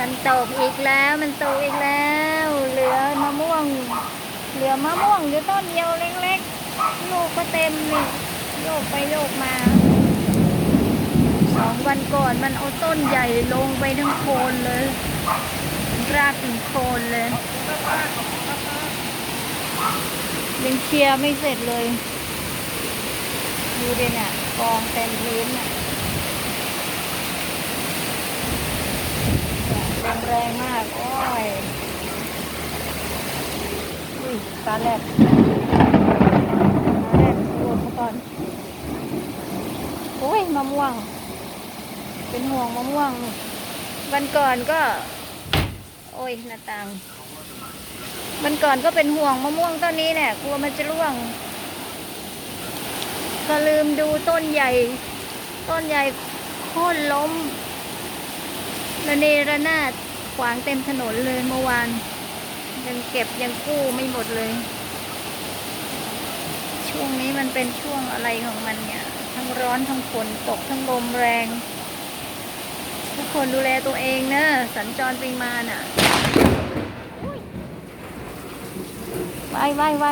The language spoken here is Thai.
มันตกอีกแล้ว มันตกอีกแล้ว เหลือมะม่วง เหลือมะม่วงอยู่ต้นเดียวเล็กๆ ลูกก็เต็มนี่โยกไปโยกมา สองวันก่อนมันเอาต้นใหญ่ลงไปทั้งโคนเลย รากถึงโคนเลย ยังเคลียร์ไม่เสร็จเลย ดูดิเนี่ยกองเต็มพื้นน่ะ แรงมาก โอ้ยอุ้ยตาแลบตาแลบโดนเขาก่อน โอ้ยมะม่วง เป็นห่วงมะม่วง วันก่อนก็ โอ้ยหน้าต่างวันก่อนก็เป็นห่วงมะม่วงต้นนี้เนี่ยกลัวมันจะร่วง ก็ลืมดูต้นใหญ่ ต้นใหญ่โค่นล้มระเนระนาด ขวางเต็มถนนเลยเมื่อวาน ยังเก็บยังกู้ไม่หมดเลย ช่วงนี้มันเป็นช่วงอะไรของมันเนี่ย ทั้งร้อนทั้งฝนตกทั้งลมแรง ทุกคนดูแลตัวเองเนอะสัญจรไปมาน่ะ ไปไปไป